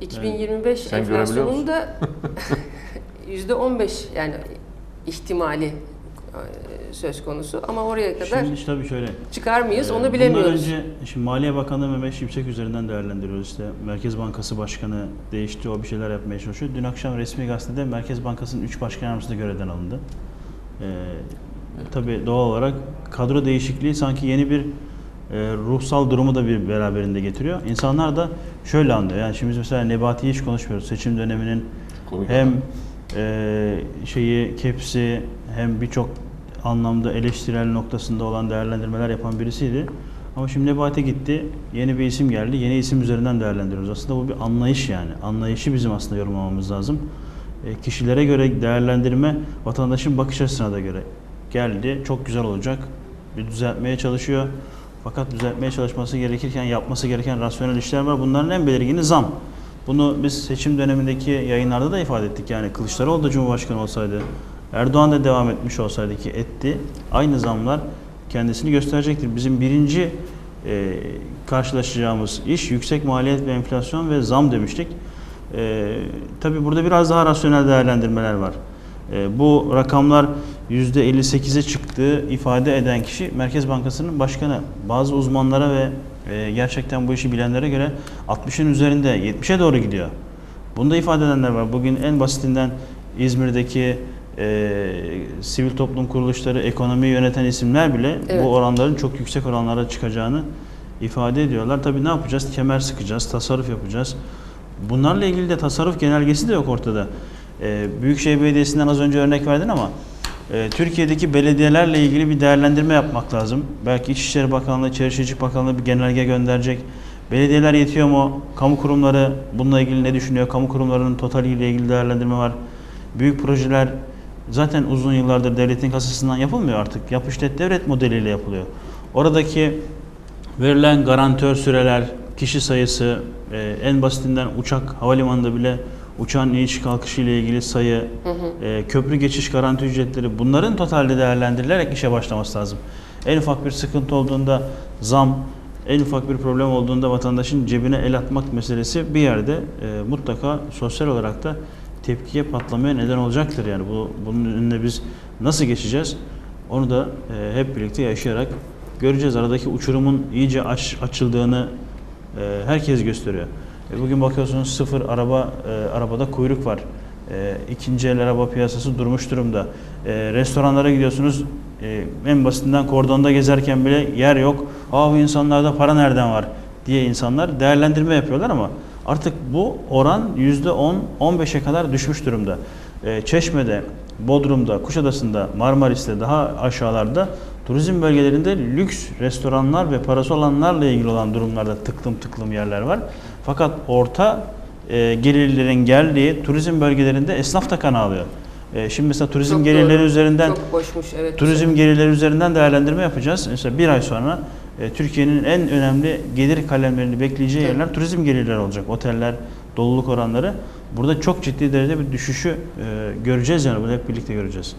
2025 Sen enflasyonunda yüzde 15 yani ihtimali e, söz konusu ama oraya kadar Şimdi işte tabii şöyle. çıkar mıyız Ee, onu bilemiyoruz. Bundan önce şimdi Maliye Bakanlığı Mehmet Şimşek üzerinden değerlendiriyoruz işte. Merkez Bankası Başkanı değişti, o bir şeyler yapmaya çalışıyor. Dün akşam resmi gazetede Merkez Bankası'nın 3 başkan yardımcısı da görevden alındı. Ee, tabii doğal olarak kadro değişikliği sanki yeni bir e, ruhsal durumu da bir beraberinde getiriyor. İnsanlar da şöyle anlıyor. Yani şimdi biz mesela Nebati'yi hiç konuşmuyoruz. Seçim döneminin Komik hem e, şeyi kepsi hem birçok anlamda eleştirel noktasında olan değerlendirmeler yapan birisiydi. Ama şimdi Nebati gitti, yeni bir isim geldi, yeni isim üzerinden değerlendiriyoruz. Aslında bu bir anlayış yani. Anlayışı bizim aslında yorumlamamız lazım. E, kişilere göre değerlendirme vatandaşın bakış açısına da göre geldi. Çok güzel olacak. Bir düzeltmeye çalışıyor. Fakat düzeltmeye çalışması gerekirken yapması gereken rasyonel işler var. Bunların en belirgini zam. Bunu biz seçim dönemindeki yayınlarda da ifade ettik. Yani Kılıçdaroğlu da Cumhurbaşkanı olsaydı, Erdoğan da devam etmiş olsaydı ki etti. Aynı zamlar kendisini gösterecektir. Bizim birinci e, karşılaşacağımız iş yüksek maliyet ve enflasyon ve zam demiştik. E, tabii burada biraz daha rasyonel değerlendirmeler var. E, bu rakamlar %58'e çıktığı ifade eden kişi Merkez Bankası'nın başkanı. Bazı uzmanlara ve e, gerçekten bu işi bilenlere göre 60'ın üzerinde 70'e doğru gidiyor. Bunu da ifade edenler var. Bugün en basitinden İzmir'deki e, sivil toplum kuruluşları, ekonomiyi yöneten isimler bile Evet. bu oranların çok yüksek oranlara çıkacağını ifade ediyorlar. Tabii ne yapacağız? Kemer sıkacağız, tasarruf yapacağız. Bunlarla ilgili de tasarruf genelgesi de yok ortada. E, Büyükşehir Belediyesi'nden az önce örnek verdin ama e, Türkiye'deki belediyelerle ilgili bir değerlendirme yapmak lazım. Belki İçişleri Bakanlığı, Şehircilik Bakanlığı bir genelge gönderecek. Belediyeler yetiyor mu? Kamu kurumları bununla ilgili ne düşünüyor? Kamu kurumlarının totaliyle ilgili değerlendirme var. Büyük projeler zaten uzun yıllardır devletin kasasından yapılmıyor artık. Yap işlet devlet modeliyle yapılıyor. Oradaki verilen garantör süreler, kişi sayısı, e, en basitinden uçak havalimanında bile uçağın iniş kalkışı ile ilgili sayı, e, köprü geçiş garanti ücretleri bunların totalde değerlendirilerek işe başlaması lazım. En ufak bir sıkıntı olduğunda zam, en ufak bir problem olduğunda vatandaşın cebine el atmak meselesi bir yerde e, mutlaka sosyal olarak da tepkiye patlamaya neden olacaktır. Yani bu bunun önüne biz nasıl geçeceğiz? Onu da e, hep birlikte yaşayarak göreceğiz. Aradaki uçurumun iyice aç, açıldığını e, herkes gösteriyor. E, bugün bakıyorsunuz sıfır araba e, arabada kuyruk var. E, ikinci el araba piyasası durmuş durumda. E, restoranlara gidiyorsunuz. e, en basitinden kordonda gezerken bile yer yok. Aa bu insanlarda para nereden var diye insanlar değerlendirme yapıyorlar ama artık bu oran %10-15'e kadar düşmüş durumda. E, Çeşme'de, Bodrum'da, Kuşadası'nda, Marmaris'te daha aşağılarda turizm bölgelerinde lüks restoranlar ve parası olanlarla ilgili olan durumlarda tıklım tıklım yerler var. Fakat orta e, gelirlerin geldiği turizm bölgelerinde esnaf da kan ağlıyor. E, şimdi mesela turizm Çok gelirleri doğru. üzerinden Çok boşmuş evet. Turizm gelirleri üzerinden değerlendirme yapacağız. Mesela bir ay sonra e, Türkiye'nin en önemli gelir kalemlerini bekleyeceği Evet. yerler turizm gelirleri olacak. Oteller, doluluk oranları. Burada çok ciddi derecede bir düşüşü e, göreceğiz yani bunu hep birlikte göreceğiz.